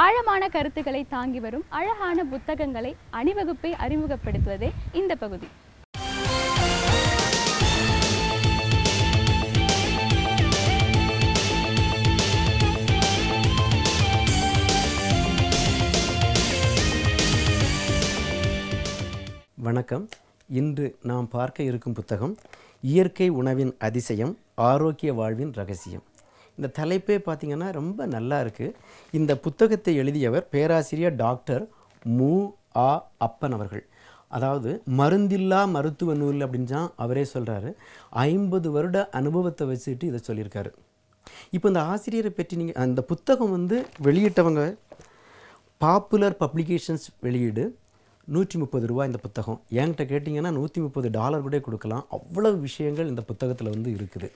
ஆழமான கருத்துக்களை தாங்கி வரும் அழகான புத்தகங்களை அணிவகுப்பை அறிமுகப்படுத்துவதே இந்த பகுதி. வணக்கம். இன்று நாம் பார்க்க இருக்கும் புத்தகம் இயற்கை உணவின் அதிசயம் ஆரோக்கிய வாழ்வின் ரகசியம். இந்த தலைப்பே பார்த்திங்கன்னா ரொம்ப நல்லா இருக்குது இந்த புத்தகத்தை எழுதியவர் பேராசிரியர் டாக்டர் மு. ஆ அப்பன் அவர்கள். அதாவது மருந்தில்லா மருத்துவ நூல் அப்படின்னு தான் அவரே சொல்கிறாரு ஐம்பது வருட அனுபவத்தை வச்சுட்டு இதை சொல்லியிருக்காரு. இப்போ இந்த ஆசிரியரை பற்றி நீங்கள் அந்த புத்தகம் வந்து வெளியிட்டவங்க பாப்புலர் பப்ளிகேஷன்ஸ் வெளியீடு நூற்றி முப்பது ரூபா இந்த புத்தகம். என்கிட்ட கேட்டிங்கன்னா நூற்றி முப்பது டாலர் கூட கொடுக்கலாம். அவ்வளவு விஷயங்கள் இந்த புத்தகத்தில் வந்து இருக்குது.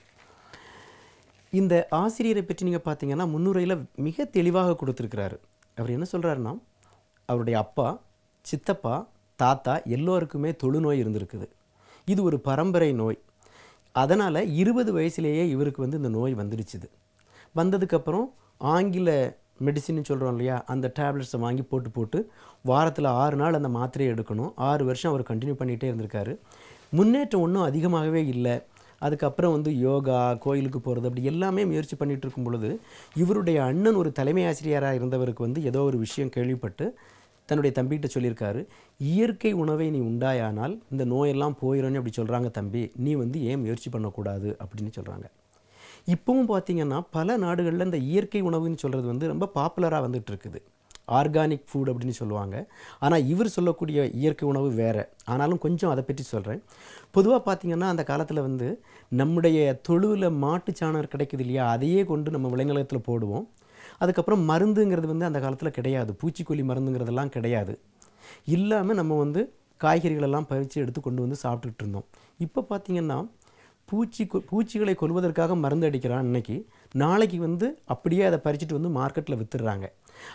இந்த ஆசிரியரை பற்றி நீங்கள் பார்த்தீங்கன்னா முன்னுரையில் மிக தெளிவாக கொடுத்துருக்கிறாரு. அவர் என்ன சொல்கிறாருன்னா அவருடைய அப்பா சித்தப்பா தாத்தா எல்லோருக்குமே தொழுநோய் இருந்திருக்குது. இது ஒரு பரம்பரை நோய். அதனால் இருபது வயசுலேயே இவருக்கு வந்து இந்த நோய் வந்துடுச்சுது. வந்ததுக்கப்புறம் ஆங்கில மெடிசின்னு சொல்கிறோம் இல்லையா அந்த டேப்லெட்ஸை வாங்கி போட்டு போட்டு வாரத்தில் ஆறு நாள் அந்த மாத்திரையை எடுக்கணும். ஆறு வருஷம் அவர் கண்டினியூ பண்ணிகிட்டே இருந்திருக்காரு. முன்னேற்றம் ஒன்றும் அதிகமாகவே இல்லை. அதுக்கப்புறம் வந்து யோகா கோயிலுக்கு போகிறது அப்படி எல்லாமே முயற்சி பண்ணிகிட்டு இருக்கும் பொழுது இவருடைய அண்ணன் ஒரு தலைமை ஆசிரியராக இருந்தவருக்கு வந்து ஏதோ ஒரு விஷயம் கேள்விப்பட்டு தன்னுடைய தம்பிகிட்ட சொல்லியிருக்காரு இயற்கை உணவை நீ உண்டாயானால் இந்த நோயெல்லாம் போயிடும்னு அப்படி சொல்கிறாங்க தம்பி நீ வந்து ஏன் முயற்சி பண்ணக்கூடாது? அப்படின்னு சொல்கிறாங்க இப்போவும் பார்த்தீங்கன்னா பல நாடுகளில் இந்த இயற்கை உணவுன்னு சொல்கிறது வந்து ரொம்ப பாப்புலராக வந்துட்டு இருக்குது. ஆர்கானிக் ஃபுட் அப்படின்னு சொல்லுவாங்க. ஆனால் இவர் சொல்லக்கூடிய இயற்கை உணவு வேறு. ஆனாலும் கொஞ்சம் அதை பற்றி சொல்கிறேன் பொதுவாக பார்த்திங்கன்னா அந்த காலத்தில் வந்து நம்முடைய தொழுவில் மாட்டுச்சாணம் கிடைக்குது இல்லையா? அதையே கொண்டு நம்ம விளைநிலத்தில் போடுவோம். அதுக்கப்புறம் மருந்துங்கிறது வந்து அந்த காலத்தில் கிடையாது. பூச்சிக்கொல்லி மருந்துங்கிறதெல்லாம் கிடையாது. இல்லாமல் நம்ம வந்து காய்கறிகளெல்லாம் பறித்து எடுத்து கொண்டு வந்து சாப்பிட்டுட்டு இருந்தோம். இப்போ பார்த்திங்கன்னா பூச்சி கொ- பூச்சிகளை கொல்வதற்காக மருந்து அடிக்கிறான் இன்றைக்கி நாளைக்கு வந்து அப்படியே அதை பறிச்சுட்டு வந்து மார்க்கெட்டில் விற்றுறாங்க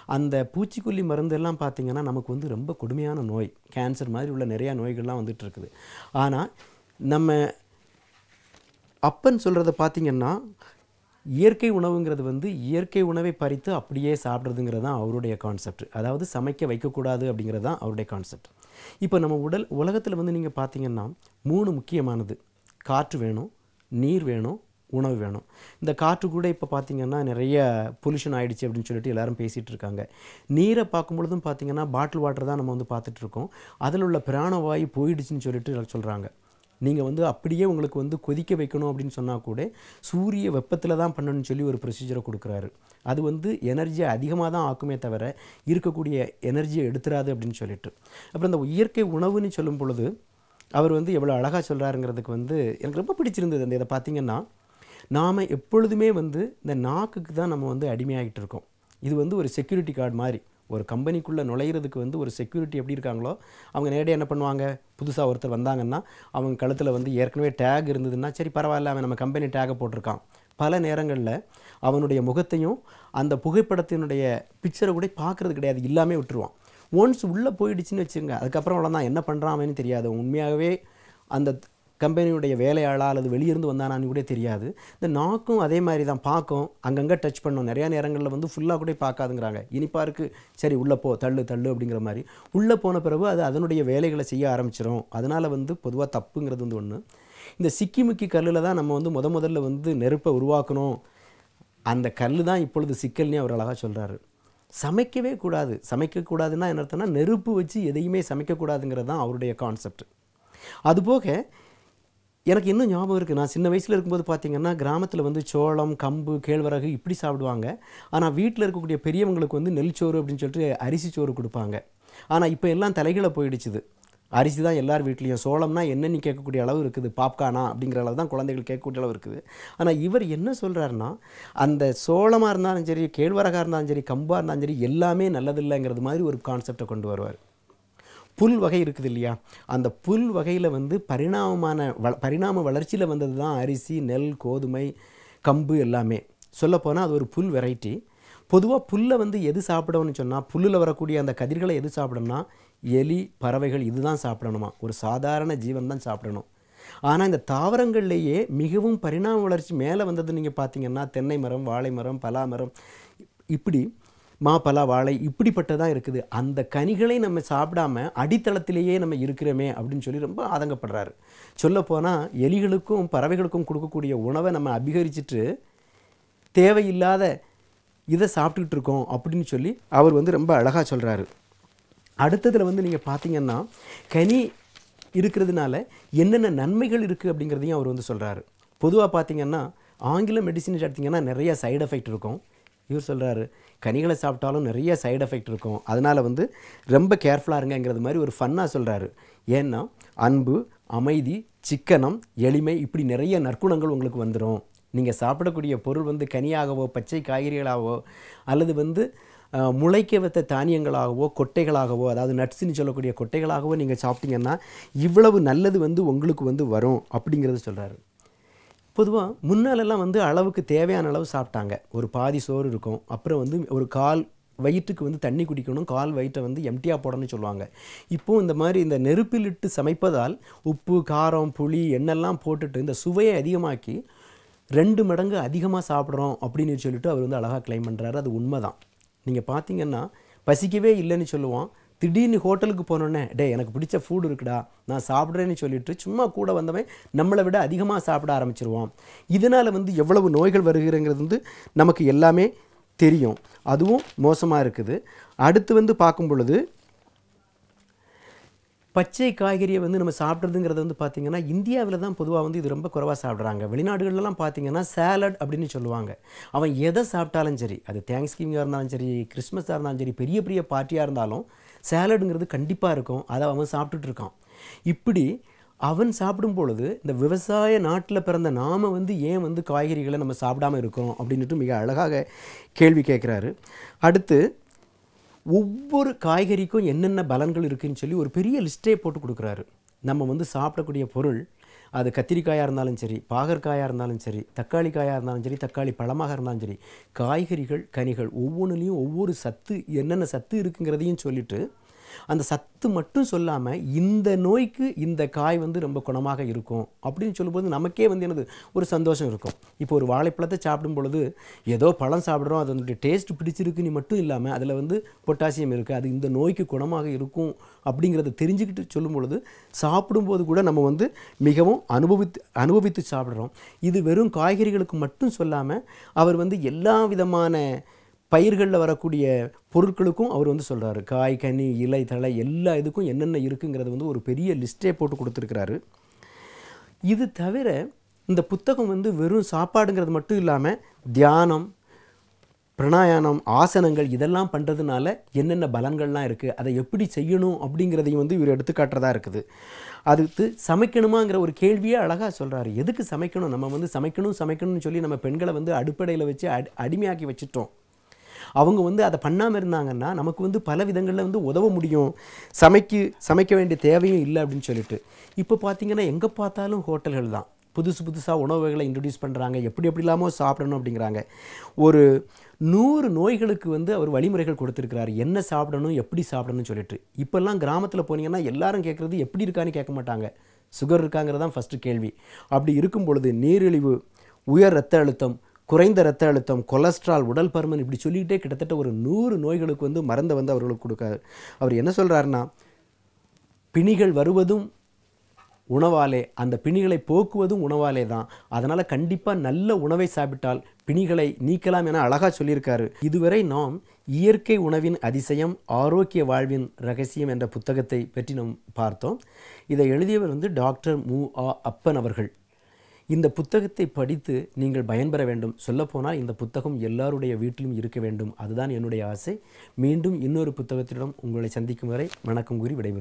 அந்த பூச்சிக்கொல்லி மருந்தெல்லாம் பார்த்திங்கன்னா நமக்கு வந்து ரொம்ப கொடுமையான நோய். கேன்சர் மாதிரி உள்ள நிறையா நோய்கள்லாம் வந்துட்டு இருக்குது ஆனால் நம்ம அப்பன்னு சொல்கிறத பார்த்தீங்கன்னா இயற்கை உணவுங்கிறது வந்து இயற்கை உணவை பறித்து அப்படியே சாப்பிட்றதுங்கிறது தான் அவருடைய கான்செப்ட் அதாவது சமைக்க வைக்கக்கூடாது அப்படிங்கிறது தான் அவருடைய கான்செப்ட் இப்போ நம்ம உடல் உலகத்தில் வந்து நீங்கள் பார்த்தீங்கன்னா மூணு முக்கியமானது. காற்று வேணும் நீர் வேணும் உணவு வேணும். இந்த காற்று கூட இப்போ பார்த்திங்கன்னா நிறைய பொல்யூஷன் ஆகிடுச்சு அப்படின்னு சொல்லிட்டு எல்லாரும் பேசிகிட்டு இருக்காங்க. நீரை பார்க்கும் பொழுதும் பார்த்திங்கன்னா பாட்டில் வாட்டர் தான் நம்ம வந்து பார்த்துட்டு இருக்கோம். அதில் உள்ள பிராணவாயு போயிடுச்சுன்னு சொல்லிட்டு சொல்கிறாங்க நீங்கள் வந்து அப்படியே உங்களுக்கு வந்து கொதிக்க வைக்கணும் அப்படின்னு சொன்னால் கூட சூரிய வெப்பத்தில் தான் பண்ணணும்னு சொல்லி ஒரு ப்ரொசீஜரை கொடுக்குறாரு. அது வந்து எனர்ஜியை அதிகமாக தான் ஆக்குமே தவிர இருக்கக்கூடிய எனர்ஜியை எடுத்துராது அப்படின்னு சொல்லிட்டு. அப்புறம் இந்த இயற்கை உணவுன்னு சொல்லும் பொழுது அவர் வந்து எவ்வளோ அழகாக சொல்கிறாருங்கிறதுக்கு வந்து எனக்கு ரொம்ப பிடிச்சிருந்தது அந்த இதை பார்த்திங்கன்னா நாம் எப்பொழுதுமே வந்து இந்த நாக்குக்கு தான் நம்ம வந்து அடிமையாகிட்டு இருக்கோம். இது வந்து ஒரு செக்யூரிட்டி கார்டு மாதிரி. ஒரு கம்பெனிக்குள்ளே நுழையிறதுக்கு வந்து ஒரு செக்யூரிட்டி எப்படி இருக்காங்களோ அவங்க நேரடியாக என்ன பண்ணுவாங்க? புதுசாக ஒருத்தர் வந்தாங்கன்னா அவங்க கழுத்தில் வந்து ஏற்கனவே டேக் இருந்ததுன்னா சரி பரவாயில்ல அவன் நம்ம கம்பெனி டேகை போட்டிருக்கான். பல நேரங்களில் அவனுடைய முகத்தையும் அந்த புகைப்படத்தினுடைய பிக்சரை கூட பார்க்குறது கிடையாது. இல்லாமல் விட்டுருவான். ஒன்ஸ் உள்ளே போயிடுச்சுன்னு வச்சுங்க அதுக்கப்புறம் அவ்வளோதான் என்ன பண்ணுறான் அவன்னு தெரியாது. உண்மையாகவே அந்த கம்பெனியுடைய வேலையாளா அல்லது வெளியிருந்து வந்தானான்னு கூட தெரியாது. இந்த நாக்கும் அதே மாதிரி தான். பார்க்கும். அங்கங்கே டச் பண்ணும். நிறையா நேரங்களில் வந்து ஃபுல்லாக கூட பார்க்காதுங்கிறாங்க. இனிப்பாக இருக்குது சரி உள்ளே போ. தள்ளு தள்ளு அப்படிங்கிற மாதிரி. உள்ளே போன பிறகு அது அதனுடைய வேலைகளை செய்ய ஆரம்பிச்சிடும் அதனால் வந்து பொதுவாக தப்புங்கிறது வந்து ஒன்று இந்த சிக்கி முக்கி கல்லில் தான் நம்ம வந்து முத முதல்ல வந்து நெருப்பை உருவாக்கணும். அந்த கல் தான் இப்பொழுது சிக்கல்னே அவர் அழகாக சொல்கிறாரு சமைக்கவே கூடாது. சமைக்கக்கூடாதுன்னா என்ன அர்த்தம்னா நெருப்பு வச்சு எதையுமே சமைக்கக்கூடாதுங்கிறது தான் அவருடைய கான்செப்ட் அதுபோக எனக்கு இன்னும் ஞாபகம் இருக்குது நான் சின்ன வயசில் இருக்கும்போது பார்த்தீங்கன்னா கிராமத்தில் வந்து சோளம் கம்பு கேழ்வரகு இப்படி சாப்பிடுவாங்க. ஆனால் வீட்டில் இருக்கக்கூடிய பெரியவங்களுக்கு வந்து நெல் சோறு அப்படின்னு சொல்லிட்டு அரிசி சோறு கொடுப்பாங்க. ஆனால் இப்போ எல்லாம் தலைகளை போயிடுச்சுது. அரிசி தான் எல்லார் வீட்லேயும். சோளம்னா என்னென்னு கேட்கக்கூடிய அளவு இருக்குது. பாப்கானா அப்படிங்கிற அளவு தான் குழந்தைகள் கேட்கக்கூடிய அளவு இருக்குது. ஆனால் இவர் என்ன சொல்கிறாருன்னா அந்த சோளமாக இருந்தாலும் சரி கேழ்வரகாக இருந்தாலும் சரி கம்பாக இருந்தாலும் சரி எல்லாமே நல்லதில்லைங்கிறது மாதிரி ஒரு கான்செப்டை கொண்டு வருவார். புல் வகை இருக்குது இல்லையா? அந்த புல் வகையில் வந்து பரிணாமமான வ பரிணாம வளர்ச்சியில் வந்தது தான் அரிசி நெல் கோதுமை கம்பு எல்லாமே. சொல்லப்போனால் அது ஒரு புல் வெரைட்டி பொதுவாக புல்லை வந்து எது சாப்பிடணும்னு சொன்னால் புல்லில் வரக்கூடிய அந்த கதிர்களை எது சாப்பிடணும்னா எலி பறவைகள் இதுதான் சாப்பிடணுமா? ஒரு சாதாரண ஜீவன் தான் சாப்பிடணும். ஆனால் இந்த தாவரங்கள்லேயே மிகவும் பரிணாம வளர்ச்சி மேலே வந்தது நீங்கள் பார்த்தீங்கன்னா தென்னை மரம் வாழை மரம் பலா மரம் இப்படி மா பலா வாழை இப்படிப்பட்டதாக இருக்குது. அந்த கனிகளை நம்ம சாப்பிடாம அடித்தளத்திலேயே நம்ம இருக்கிறோமே அப்படின்னு சொல்லி ரொம்ப ஆதங்கப்படுறாரு. சொல்லப்போனால் எலிகளுக்கும் பறவைகளுக்கும் கொடுக்கக்கூடிய உணவை நம்ம அபிகரிச்சிட்டு தேவையில்லாத இதை சாப்பிட்டுக்கிட்டு இருக்கோம் அப்படின்னு சொல்லி அவர் வந்து ரொம்ப அழகாக சொல்கிறாரு அடுத்ததில் வந்து நீங்கள் பார்த்தீங்கன்னா கனி இருக்கிறதுனால என்னென்ன நன்மைகள் இருக்குது அப்படிங்கிறதையும் அவர் வந்து சொல்கிறாரு பொதுவாக பார்த்தீங்கன்னா ஆங்கில மெடிசின் எடுத்திங்கன்னா நிறைய சைடு எஃபெக்ட் இருக்கும். இவர் சொல்கிறாரு கனிகளை சாப்பிட்டாலும் நிறைய சைடு எஃபெக்ட் இருக்கும். அதனால் வந்து ரொம்ப கேர்ஃபுல்லாக இருங்கங்கிறது மாதிரி ஒரு ஃபன்னாக சொல்கிறாரு ஏன்னா அன்பு அமைதி சிக்கனம் எளிமை இப்படி நிறைய நற்குணங்கள் உங்களுக்கு வந்துடும் நீங்கள் சாப்பிடக்கூடிய பொருள் வந்து கனியாகவோ பச்சை காய்கறிகளாகவோ அல்லது வந்து முளைக்க வைத்த தானியங்களாகவோ கொட்டைகளாகவோ அதாவது நட்ஸுன்னு சொல்லக்கூடிய கொட்டைகளாகவோ நீங்கள் சாப்பிட்டீங்கன்னா இவ்வளவு நல்லது வந்து உங்களுக்கு வந்து வரும் அப்படிங்கிறது சொல்கிறாரு பொதுவாக முன்னாலெல்லாம் வந்து அளவுக்கு தேவையான அளவு சாப்பிட்டாங்க. ஒரு பாதி சோறு இருக்கும். அப்புறம் வந்து ஒரு கால் வயிற்றுக்கு வந்து தண்ணி குடிக்கணும். கால் வயிற்றை வந்து எம்டியாக போடணும்னு சொல்லுவாங்க. இப்போ இந்த மாதிரி இந்த நெருப்பிலிட்டு சமைப்பதால் உப்பு காரம் புளி எண்ணெல்லாம் போட்டுட்டு இந்த சுவையை அதிகமாக்கி ரெண்டு மடங்கு அதிகமாக சாப்பிட்றோம் அப்படின்னு சொல்லிட்டு அவர் வந்து அழகாக கிளைம் பண்ணுறாரு அது உண்மை தான் நீங்கள் பார்த்தீங்கன்னா பசிக்கவே இல்லைன்னு சொல்லுவோம் திடீர்னு ஹோட்டலுக்கு போனோன்னே டே எனக்கு பிடிச்ச ஃபுட் இருக்குடா நான் சாப்பிட்றேன்னு சொல்லிட்டு சும்மா கூட வந்தவன் நம்மளை விட அதிகமாக சாப்பிட ஆரம்பிச்சிருவோம் இதனால் வந்து எவ்வளவு நோய்கள் வருகிறங்கிறது வந்து நமக்கு எல்லாமே தெரியும். அதுவும் மோசமாக இருக்குது. அடுத்து வந்து பார்க்கும் பொழுது பச்சை காய்கறியை வந்து நம்ம சாப்பிட்றதுங்கிறது வந்து பார்த்திங்கன்னா இந்தியாவில் தான் பொதுவாக வந்து இது ரொம்ப குறைவாக சாப்பிட்றாங்க. வெளிநாடுகள்லாம் பார்த்திங்கன்னா சேலட் அப்படின்னு சொல்லுவாங்க. அவன் எதை சாப்பிட்டாலும் சரி அது தேங்க்ஸ் கிவிங்காக இருந்தாலும் சரி கிறிஸ்மஸாக இருந்தாலும் சரி பெரிய பெரிய பார்ட்டியாக இருந்தாலும் சேலடுங்கிறது கண்டிப்பாக இருக்கும். அதை அவன் சாப்பிட்டுட்டு இருக்கான். இப்படி அவன் சாப்பிடும் பொழுது இந்த விவசாய நாட்டில் பிறந்த நாம் வந்து ஏன் வந்து காய்கறிகளை நம்ம சாப்பிடாம இருக்கோம் அப்படின்ட்டு மிக அழகாக கேள்வி கேட்குறாரு. அடுத்து ஒவ்வொரு காய்கறிக்கும் என்னென்ன பலன்கள் இருக்குதுன்னு சொல்லி ஒரு பெரிய லிஸ்ட்டே போட்டு கொடுக்குறாரு. நம்ம வந்து சாப்பிடக்கூடிய பொருள் அது கத்திரிக்காயாக இருந்தாலும் சரி பாகற்காயாக இருந்தாலும் சரி தக்காளி காயாக இருந்தாலும் சரி தக்காளி பழமாக இருந்தாலும் சரி காய்கறிகள் கனிகள் ஒவ்வொன்றுலேயும் ஒவ்வொரு சத்து என்னென்ன சத்து இருக்குங்கிறதையும் சொல்லிட்டு அந்த சத்து மட்டும் சொல்லாமல் இந்த நோய்க்கு இந்த காய் வந்து ரொம்ப குணமாக இருக்கும் அப்படின்னு சொல்லும்போது நமக்கே வந்து என்னது? ஒரு சந்தோஷம் இருக்கும். இப்போ ஒரு வாழைப்பழத்தை சாப்பிடும் பொழுது ஏதோ பழம் சாப்பிட்றோம் அதனுடைய டேஸ்ட் பிடிச்சிருக்குன்னு மட்டும் இல்லாமல் அதில் வந்து பொட்டாசியம் இருக்குது அது இந்த நோய்க்கு குணமாக இருக்கும் அப்படிங்கிறத தெரிஞ்சுக்கிட்டு சொல்லும் பொழுது சாப்பிடும்போது கூட நம்ம வந்து மிகவும் அனுபவித்து அனுபவித்து சாப்பிட்றோம். இது வெறும் காய்கறிகளுக்கு மட்டும் சொல்லாமல் அவர் வந்து எல்லா விதமான பயிர்களில் வரக்கூடிய பொருட்களுக்கும் அவர் வந்து சொல்கிறாரு காய் கனி இலை தழை எல்லா இதுக்கும் என்னென்ன இருக்குங்கிறது வந்து ஒரு பெரிய லிஸ்ட்டே போட்டு கொடுத்துருக்கிறாரு. இது தவிர இந்த புத்தகம் வந்து வெறும் சாப்பாடுங்கிறது மட்டும் இல்லாமல் தியானம் பிரணாயானம் ஆசனங்கள் இதெல்லாம் பண்ணுறதுனால என்னென்ன பலன்கள்லாம் இருக்குது அதை எப்படி செய்யணும் அப்படிங்கிறதையும் வந்து இவர் எடுத்துக்காட்டுறதா இருக்குது. அதுக்கு சமைக்கணுமாங்கிற ஒரு கேள்வியே அழகாக சொல்கிறாரு எதுக்கு சமைக்கணும்? நம்ம வந்து சமைக்கணும் சமைக்கணும்னு சொல்லி நம்ம பெண்களை வந்து அடிப்படையில் வச்சு அடி அடிமையாக்கி வச்சுட்டோம். அவங்க வந்து அதை பண்ணாமல் இருந்தாங்கன்னா நமக்கு வந்து பல விதங்களில் வந்து உதவ முடியும். சமைக்கு சமைக்க வேண்டிய தேவையும் இல்லை அப்படின்னு சொல்லிட்டு. இப்போ பார்த்தீங்கன்னா எங்கே பார்த்தாலும் ஹோட்டல்கள் தான். புதுசு புதுசாக உணவுகளை இன்ட்ரடியூஸ் பண்ணுறாங்க எப்படி எப்படி இல்லாமல் சாப்பிடணும் அப்படிங்கிறாங்க. ஒரு நூறு நோய்களுக்கு வந்து அவர் வழிமுறைகள் கொடுத்துருக்கிறார். என்ன சாப்பிடணும் எப்படி சாப்பிடணும்னு சொல்லிட்டு. இப்போல்லாம் கிராமத்தில் போனீங்கன்னா எல்லாரும் கேட்குறது எப்படி இருக்கான்னு கேட்க மாட்டாங்க. சுகர் இருக்காங்கிறது தான் ஃபஸ்ட்டு கேள்வி. அப்படி இருக்கும் பொழுது நீரிழிவு உயர் ரத்த அழுத்தம் குறைந்த ரத்த அழுத்தம் கொலஸ்ட்ரால் உடல் பருமன் இப்படி சொல்லிக்கிட்டே கிட்டத்தட்ட ஒரு நூறு நோய்களுக்கு வந்து மருந்தை வந்து அவர்களுக்கு கொடுக்காரு அவர் என்ன சொல்கிறாருன்னா பிணிகள் வருவதும் உணவாலே அந்த பிணிகளை போக்குவதும் உணவாலே தான். அதனால் கண்டிப்பாக நல்ல உணவை சாப்பிட்டால் பிணிகளை நீக்கலாம் என அழகாக சொல்லியிருக்காரு. இதுவரை நாம் இயற்கை உணவின் அதிசயம் ஆரோக்கிய வாழ்வின் ரகசியம் என்ற புத்தகத்தை பற்றி நாம் பார்த்தோம். இதை எழுதியவர் வந்து டாக்டர் மு. ஆ. அப்பன் அவர்கள். இந்த புத்தகத்தை படித்து நீங்கள் பயன்பெற வேண்டும். சொல்லப்போனால் இந்த புத்தகம் எல்லாருடைய வீட்டிலும் இருக்க வேண்டும். அதுதான் என்னுடைய ஆசை. மீண்டும் இன்னொரு புத்தகத்திடம் உங்களை சந்திக்கும் வரை வணக்கம் கூறி விடைபெறுகிறேன்.